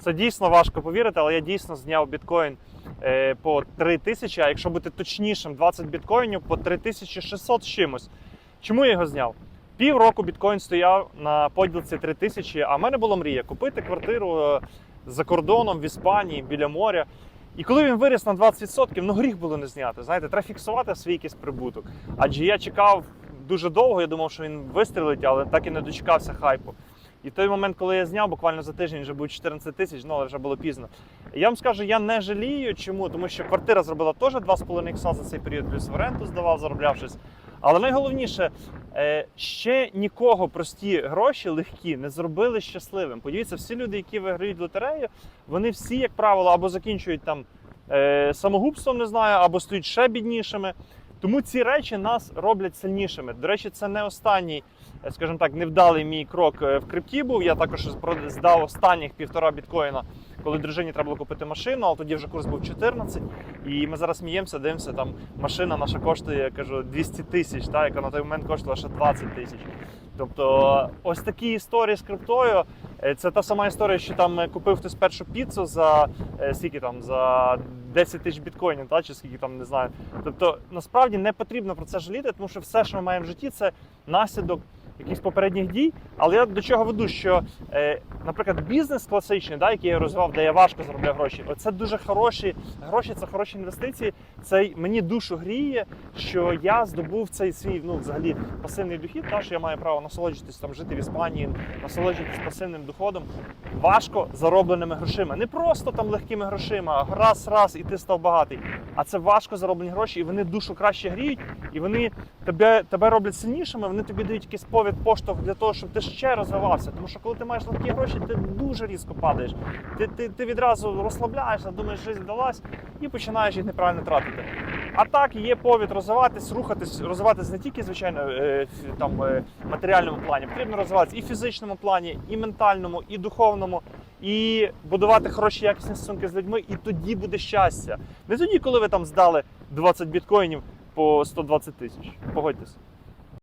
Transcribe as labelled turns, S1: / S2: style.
S1: Це дійсно важко повірити, але я дійсно зняв біткоін е, по 3 тисячі, а якщо бути точнішим, 20 біткоїнів по 3600 з чимось. Чому я його зняв? Півроку біткоін стояв на поділці 3 тисячі, а в мене була мрія купити квартиру е, за кордоном в Іспанії біля моря. І коли він виріс на 20%, ну гріх було не зняти. Знаєте, треба фіксувати свій якийсь прибуток. Адже я чекав дуже довго, я думав, що він вистрілить, але так і не дочекався хайпу. І той момент, коли я зняв, буквально за тиждень вже був 14 тисяч, ну але вже було пізно. Я вам скажу, я не жалію. Чому? Тому що квартира зробила теж 2,5 ікса за цей період, плюс в оренду здавав, заробляв щось. Але найголовніше, е, ще нікого прості гроші легкі не зробили щасливим. Подивіться, всі люди, які виграють лотерею, вони всі, як правило, або закінчують там е, самогубством, не знаю, або стають ще біднішими. Тому ці речі нас роблять сильнішими. До речі, це не останній, е, скажімо так, невдалий мій крок е, в крипті був. Я також здав останніх півтора біткоїна, коли дружині треба було купити машину, але тоді вже курс був 14. І ми зараз сміємося, дивимося, там машина наша коштує, я кажу, 200 тисяч, яка на той момент коштувала ще 20 тисяч. Тобто, ось такі історії з криптою. Е, Це та сама історія, що там е, купив хтось першу піцу за е, скільки там за 10 тисяч біткоїнів, та чи скільки там не знаю. Тобто, насправді не потрібно про це жаліти, тому що все, що ми маємо в житті, це наслідок якихось попередніх дій. Але я до чого веду, що, е, наприклад, бізнес класичний, да, який я розвивав, де я важко заробляв гроші, це дуже хороші гроші, це хороші інвестиції. Це мені душу гріє, що я здобув цей свій ну, взагалі пасивний дохід, та, що я маю право насолоджуватись там, жити в Іспанії, насолоджуватись пасивним доходом, важко заробленими грошима. Не просто там легкими грошима, а раз, раз, і ти став багатий. А це важко зароблені гроші, і вони душу краще гріють, і вони тебе, тебе роблять сильнішими, вони тобі дають якийсь повід поштовх для того, щоб ти ще розвивався. Тому що коли ти маєш легкі гроші, ти дуже різко падаєш. Ти, ти, ти відразу розслабляєшся, думаєш, що вдалась, і починаєш їх неправильно тратити. А так є повід розвиватись, рухатись, розвиватись не тільки звичайно е, там е, матеріальному плані, потрібно розвиватися і в фізичному плані, і ментальному, і духовному, і будувати хороші якісні стосунки з людьми. І тоді буде щастя. Не тоді, коли ви там здали 20 біткоїнів по 120 тисяч. Погодьтесь.